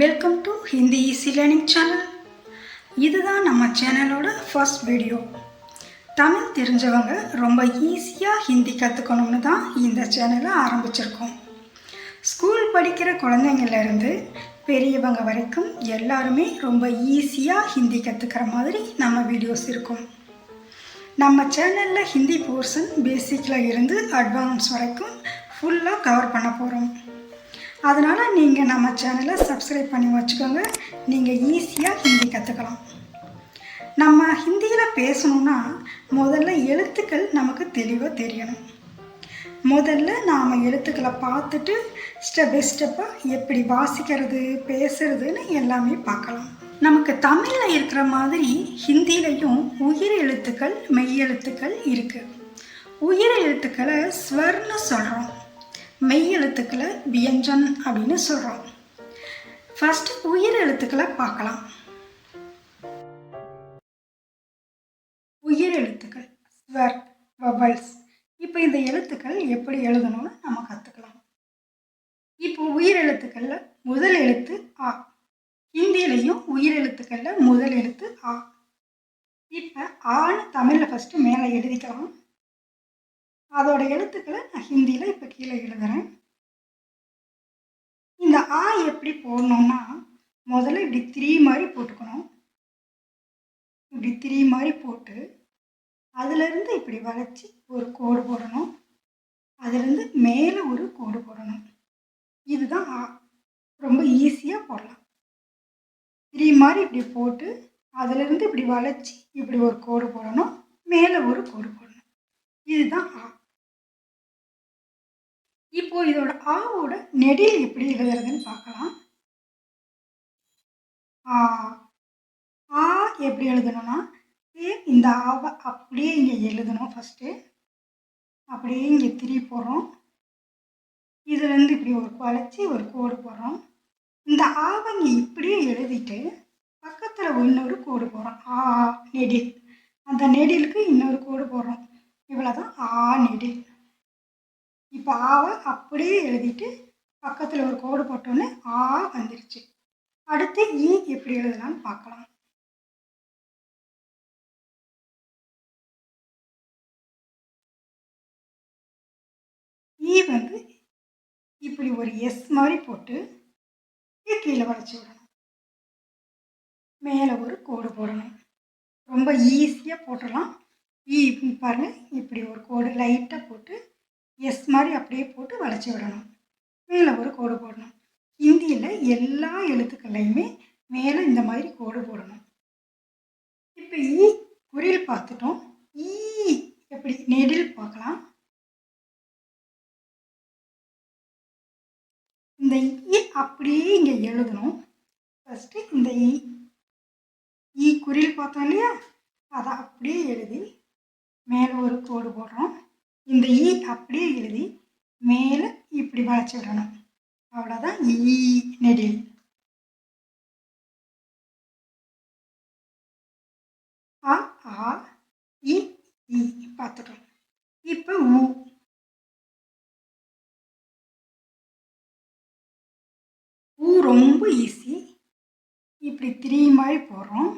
Welcome to Hindi easy learning channel இதுதான் நம்ம சேனலோட ஃபர்ஸ்ட் வீடியோ தமிழ் தெரிஞ்சவங்க ரொம்ப ஈஸியாக ஹிந்தி கற்றுக்கணும்னு தான் இந்த சேனலை ஆரம்பிச்சிருக்கோம். ஸ்கூல் படிக்கிற குழந்தைங்கள்லேருந்து பெரியவங்க வரைக்கும் எல்லாருமே ரொம்ப ஈஸியாக ஹிந்தி கற்றுக்கிற மாதிரி நம்ம வீடியோஸ் இருக்கும். நம்ம சேனலில் ஹிந்தி போர்ஷன் பேசிக்கில் இருந்து அட்வான்ஸ் வரைக்கும் ஃபுல்லாக கவர் பண்ண போகிறோம் அதனால் நீங்கள் நம்ம சேனலை சப்ஸ்கிரைப் பண்ணி வச்சுக்கோங்க. நீங்கள் ஈஸியாக ஹிந்தி கற்றுக்கலாம் நம்ம ஹிந்தியில் பேசணும்னா முதல்ல எழுத்துக்கள் நமக்கு தெளிவாக தெரியணும். முதல்ல நாம் எழுத்துக்களை பார்த்துட்டு ஸ்டெப் பை ஸ்டெப்பாக எப்படி வாசிக்கிறது பேசுறதுன்னு எல்லாமே பார்க்கலாம். நமக்கு தமிழில் இருக்கிற மாதிரி ஹிந்திலையும் உயிர் எழுத்துக்கள் மெய் எழுத்துக்கள் இருக்குது உயிர் எழுத்துக்களை ஸ்வர்னு சொல்கிறோம் மெய் எழுத்துக்களை வியஞ்சன் அப்படின்னு சொல்கிறோம் ஃபஸ்ட்டு உயிர் எழுத்துக்களை பார்க்கலாம். உயிர் எழுத்துக்கள் ஸ்வர் பபல்ஸ் இப்போ இந்த எழுத்துக்கள் எப்படி எழுதணும்னு நம்ம கற்றுக்கலாம் இப்போ உயிர் எழுத்துக்களில் முதல் எழுத்து ஆ. ஹிந்திலையும் உயிர் எழுத்துக்களில் முதல் எழுத்து ஆ. இப்போ ஆன்னு தமிழில் ஃபஸ்ட்டு மேலே எழுதிக்கலாம். அதோட எழுத்துக்களை நான் ஹிந்தியில் இப்போ கீழே எழுதுறேன். இந்த ஆ எப்படி போடணும்னா முதல்ல இப்படி த்ரீ மாதிரி போட்டுக்கணும். இப்படி த்ரீ மாதிரி போட்டு அதுலேருந்து இப்படி வளைச்சி ஒரு கோடு போடணும். அதுலேருந்து மேலே ஒரு கோடு போடணும். இதுதான் ஆ. ரொம்ப ஈஸியாக போடலாம். த்ரீ மாதிரி இப்படி போட்டு அதுலேருந்து இப்படி வளைச்சி இப்படி ஒரு கோடு போடணும். மேலே ஒரு கோடு போடணும். இதுதான் ஆ. இப்போ இதோட ஆவோட நெடில் எப்படி எழுதுறதுன்னு பார்க்கலாம். ஆ ஆ எப்படி எழுதணும்னா சேம் இந்த ஆவை அப்படியே இங்கே எழுதணும் ஃபஸ்ட்டு அப்படியே இங்கே திரி போடுறோம். இதுலேருந்து இப்படி ஒரு குழச்சி ஒரு கோடு போடுறோம். இந்த ஆவை இங்கே இப்படியே எழுதிட்டு பக்கத்தில் இன்னொரு கோடு போடுறோம். ஆ நெடில். அந்த நெடிலுக்கு இன்னொரு கோடு போடுறோம். இவ்வளோ தான் ஆ நெடில். இப்போ ஆவை அப்படியே எழுதிட்டு பக்கத்தில் ஒரு கோடு போட்டோன்னே ஆ வந்துருச்சு. அடுத்து ஈ எப்படி எழுதலாம்னு பார்க்கலாம். ஈ வந்து இப்படி ஒரு எஸ் மாதிரி போட்டு கீழே வளைச்சி விடணும். மேலே ஒரு கோடு போடணும். ரொம்ப ஈஸியாக போட்டுடலாம். ஈ பாருங்கள் இப்படி ஒரு கோடு லைட்டாக போட்டு எஸ் மாதிரி அப்படியே போட்டு வளைச்சி விடணும். மேலே ஒரு கோடு போடணும். ஹிந்தியில் எல்லா எழுத்துக்கள்லையுமே மேலே இந்த மாதிரி கோடு போடணும். இப்போ ஈ குறில் பார்த்துட்டோம். ஈ எப்படி? நெடில் பார்க்கலாம். இந்த ஈ அப்படியே இங்கே எழுதணும். ஃபஸ்ட்டு இந்த ஈ ஈ குறில் பார்த்தோம் இல்லையா? அதை அப்படியே எழுதி மேலே ஒரு கோடு போடுறோம். இந்த ஈ அப்படியே எழுதி மேலே இப்படி வளைச்சி விடணும். அவ்வளோதான் ஈ நெடில். ஆ ஆ இ ஈ பார்த்துட்டோம். இப்போ ஊ ஊ ரொம்ப ஈஸி இப்படி த்ரீ மாதிரி போடுறோம்.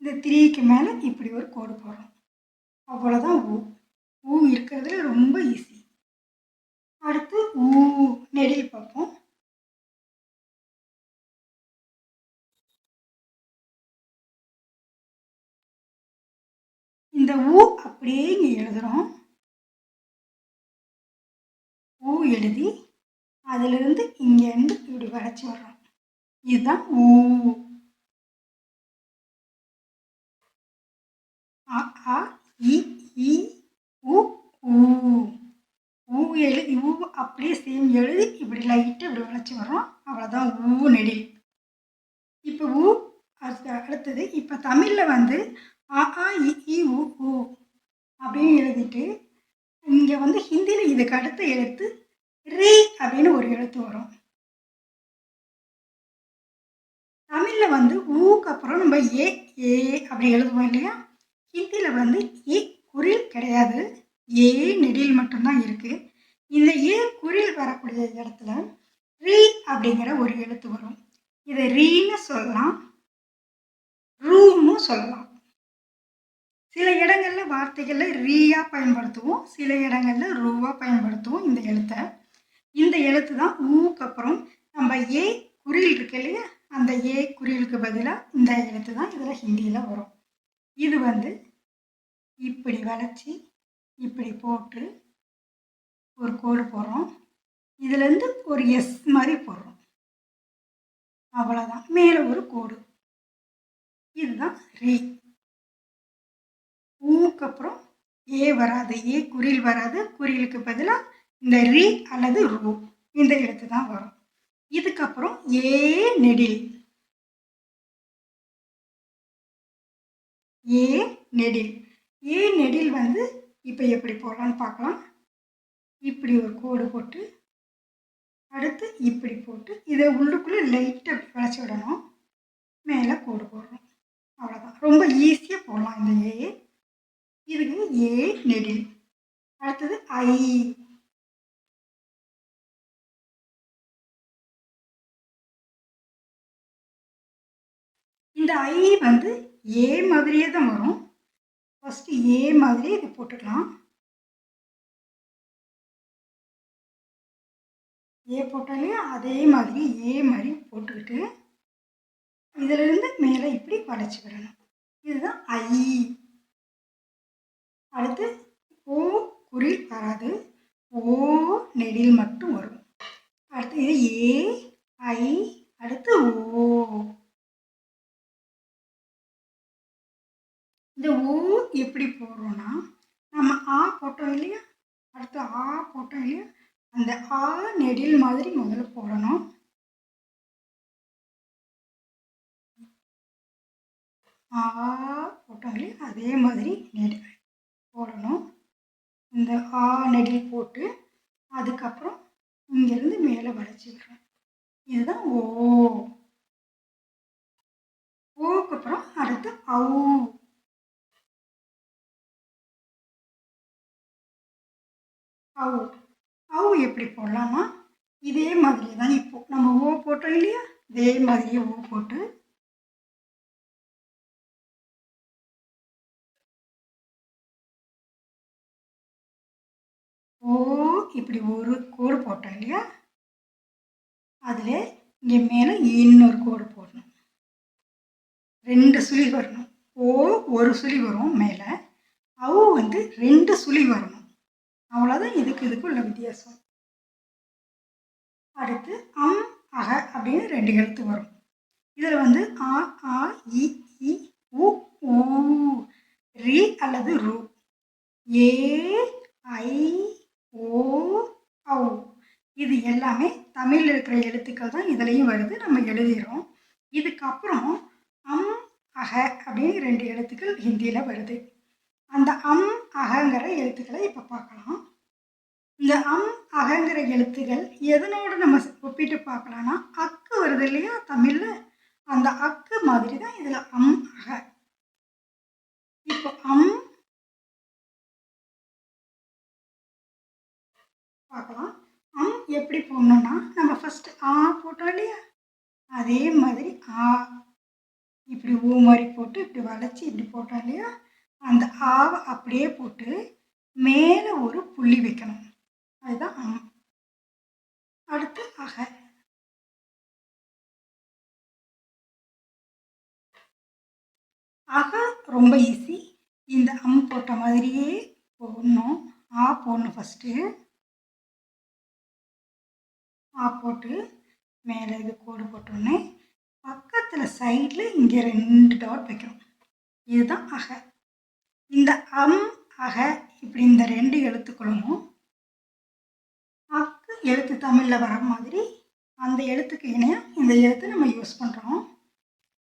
இந்த த்ரீக்கு மேலே இப்படி ஒரு கோடு போடுறோம். அவ்வளோதான் ஊ ஊ இருக்கிறதுல ரொம்ப ஈஸி அடுத்து ஊ நெடில் பார்ப்போம். இந்த ஊ அப்படியே இங்கே எழுதுகிறோம் ஊ எழுதி அதிலிருந்து இங்கேருந்து இப்படி வரைச்சி வர்றோம். இதுதான் ஊ. ஆ ஆ இ எழு எழுதி ஊ அப்படியே சேம் எழுதி இப்படி லைட்டாக இப்படி வளைச்சி வர்றோம். அவ்வளோதான் ஊ நெடில். இப்போ ஊ அடுத்தது இப்போ தமிழில் வந்து ஆ ஆ இ ஊ உ ஊ அப்படின்னு எழுதிட்டு இங்கே வந்து ஹிந்தியில் இதுக்கு அடுத்த எழுத்து ரீ அப்படின்னு ஒரு எழுத்து வரும். தமிழில் வந்து ஊக்கு அப்புறம் நம்ம ஏ ஏ அப்படி எழுதுவோம் இல்லையா? ஹிந்தியில் வந்து ஏ குரில் கிடையாது. ஏ நெடில் மட்டும்தான் இருக்குது இந்த ஏ குறில் வரக்கூடிய இடத்துல ரீ அப்படிங்கிற ஒரு எழுத்து வரும். இதை ரீன்னு சொல்லலாம். ரூன்னு சொல்லலாம். சில இடங்களில் வார்த்தைகளில் ரீயாக பயன்படுத்துவோம். சில இடங்களில் ரூவாக பயன்படுத்துவோம் இந்த எழுத்தை. இந்த எழுத்து தான் ஊக்கு அப்புறம் நம்ம ஏ குறில் இருக்கு இல்லையா? அந்த ஏ குறிலுக்கு பதிலாக இந்த எழுத்து தான் இதில் ஹிந்தியில் வரும். இது வந்து இப்படி வளைச்சி இப்படி போட்டு ஒரு கோடு போடுறோம். இதுலேருந்து ஒரு எஸ் மாதிரி போடுறோம். அவ்வளோதான் மேலே ஒரு கோடு. இதுதான் ரீ. ஊக்கு அப்புறம் ஏ வராது. ஏ குறில் வராது. குறிலுக்கு பதிலாக இந்த ரீ அல்லது ரூ. இந்த எழுத்து தான் வரும். இதுக்கப்புறம் ஏ நெடில். ஏ நெடில். ஏ நெடில் வந்து இப்போ எப்படி போடலான்னு பார்க்கலாம். இப்படி ஒரு கோடு போட்டு அடுத்து இப்படி போட்டு இதை உள்ளுக்குள்ளே லைட்டாக அப்படி வளைச்சி விடணும். மேலே கோடு போடுறோம் அவ்வளோதான் ரொம்ப ஈஸியாக போடலாம் இந்த ஏ இதுக்கு ஏ நெடில். அடுத்தது ஐ இந்த ஐ வந்து ஏ மாதிரியே தான் வரும். ஃபஸ்ட்டு ஏ மாதிரியே இதை போட்டுக்கலாம். ஏ போட்டாலே அதே மாதிரி ஏ மாதிரி போட்டுக்கிட்டு இதிலிருந்து மேலே இப்படி வளைச்சி விடணும். இதுதான் ஐ அடுத்து ஓ குறில் வராது. ஓ நெடில் மட்டும் வரும். அடுத்து இது ஏ ஐ அடுத்து ஓ இந்த ஓ எப்படி போடுறோன்னா நம்ம ஆ போட்டோம் இல்லையா? அடுத்து ஆ போட்டோம் இல்லையா? அந்த ஆ நெடில் மாதிரி முதல்ல போடணும். ஆ போட்டோம் அதே மாதிரி நெடில் போடணும். இந்த ஆ நெடில் போட்டு அதுக்கப்புறம் இங்கேருந்து மேலே வளைச்சிக்கிறோம் இதுதான் ஓ. ஓக்கு அப்புறம் அடுத்து ஔ. அவு அவு எப்படி போடலாமா? இதே மாதிரி தான் இப்போ. நம்ம ஓ போட்டோம் இல்லையா? இதே மாதிரியே ஓ போட்டு. ஓ இப்படி ஒரு கோடு போட்டோம் இல்லையா? அதில் இங்கே மேலே இன்னொரு கோடு போடணும். ரெண்டு சுழி வரணும். ஓ ஒரு சுழி வரும் மேலே. அவ வந்து ரெண்டு சுழி வரணும் அவ்வளோதான் இதுக்கு இதுக்கு உள்ள வித்தியாசம். அடுத்து அம் அக அப்படின்னு ரெண்டு எழுத்து வரும். இதில் வந்து ஆ ஆ இ இ உ ஊ ரி அல்லது ரு. ஏ ஐ ஓ ஔ. இது எல்லாமே தமிழில் இருக்கிற எழுத்துக்கள் தான் இதுலேயும் வருது நம்ம எழுதிடுறோம் இதுக்கப்புறம் அம் அக அப்படின்னு ரெண்டு எழுத்துக்கள் ஹிந்தியில் வருது. அந்த அம் அகங்கிற எழுத்துக்களை இப்போ பார்க்கலாம். இந்த அம் அகங்கிற எழுத்துக்கள் எதனோடு நம்ம ஒப்பிட்டு பார்க்கலாம்னா அக்கு வருது இல்லையா? தமிழில் அந்த அக்கு மாதிரி தான் இதில் அம் அக. இப்போ அம் பார்க்கலாம். அம் எப்படி போடணும்னா நம்ம ஃபஸ்ட்டு ஆ போட்டோம் இல்லையா? அதே மாதிரி ஆ. இப்படி ஊ மாதிரி போட்டு இப்படி வளைச்சி இப்படி போட்டோம் இல்லையா? அந்த ஆவை அப்படியே போட்டு மேலே ஒரு புள்ளி வைக்கணும். அதுதான் அம் அடுத்து அக. அக ரொம்ப ஈஸி இந்த அம் போட்ட மாதிரியே போடணும். ஆ போடணும் ஃபஸ்ட்டு ஆ போட்டு மேலே இது கோடு போட்டோன்னே பக்கத்தில் சைடில் இங்கே ரெண்டு டாட் வைக்கணும். இதுதான் அக. இந்த அம் அக இப்படி இந்த ரெண்டு எழுத்துக்களும் அக்கு எழுத்து தமிழில் வர மாதிரி அந்த எழுத்துக்கு இணையாக இந்த எழுத்து நம்ம யூஸ் பண்ணுறோம்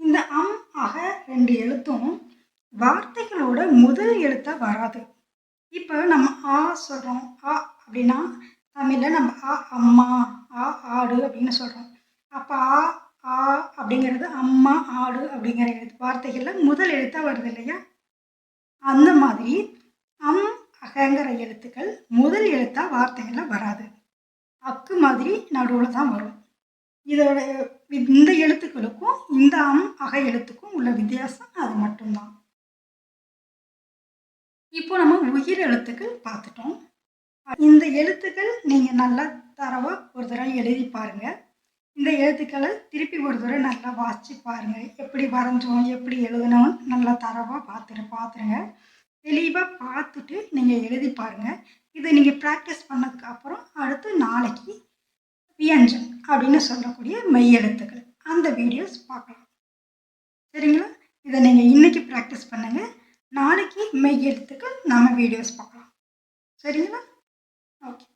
இந்த அம் அக ரெண்டு எழுத்தும் வார்த்தைகளோட முதல் எழுத்தாக வராது. இப்போ நம்ம ஆ சொல்கிறோம் ஆ அப்படின்னா தமிழில் நம்ம ஆ அம்மா ஆ ஆடு அப்படின்னு சொல்கிறோம் அப்போ ஆ ஆ அப்படிங்கிறது அம்மா ஆடு அப்படிங்கிற எழுத்து. வார்த்தைகளில் முதல் எழுத்தாக வருது இல்லையா? அந்த மாதிரி அம் அகங்கிற எழுத்துக்கள் முதல் எழுத்தாக வார்த்தைகளில் வராது. அக்கு மாதிரி நடுவில் தான் வரும். இதோட இந்த எழுத்துக்களுக்கும் இந்த அம் அக எழுத்துக்கும் உள்ள வித்தியாசம் அது மட்டும்தான். இப்போ நம்ம உயிர் எழுத்துக்கள் பார்த்துட்டோம். இந்த எழுத்துக்கள் நீங்கள் நல்லா தரவாக ஒரு தடவை எழுதி பாருங்கள் இந்த எழுத்துக்களை திருப்பி ஒரு தடவை நல்லா வாசித்து பாருங்கள் எப்படி வரைஞ்சோம் எப்படி எழுதணும் நல்லா தரவாக பார்த்துட்டு பார்த்துருங்க. தெளிவாக பார்த்துட்டு நீங்கள் எழுதி பாருங்கள் இதை நீங்கள் ப்ராக்டிஸ் பண்ணதுக்கு அப்புறம் அடுத்து நாளைக்கு வியஞ்சன் அப்படின்னு சொல்லக்கூடிய மெய் எழுத்துக்கள். அந்த வீடியோஸ் பார்க்கலாம். சரிங்களா? இதை நீங்கள் இன்றைக்கி ப்ராக்டிஸ் பண்ணுங்கள் நாளைக்கு மெய் எழுத்துக்கள் நம்ம வீடியோஸ் பார்க்கலாம். சரிங்களா? ஓகே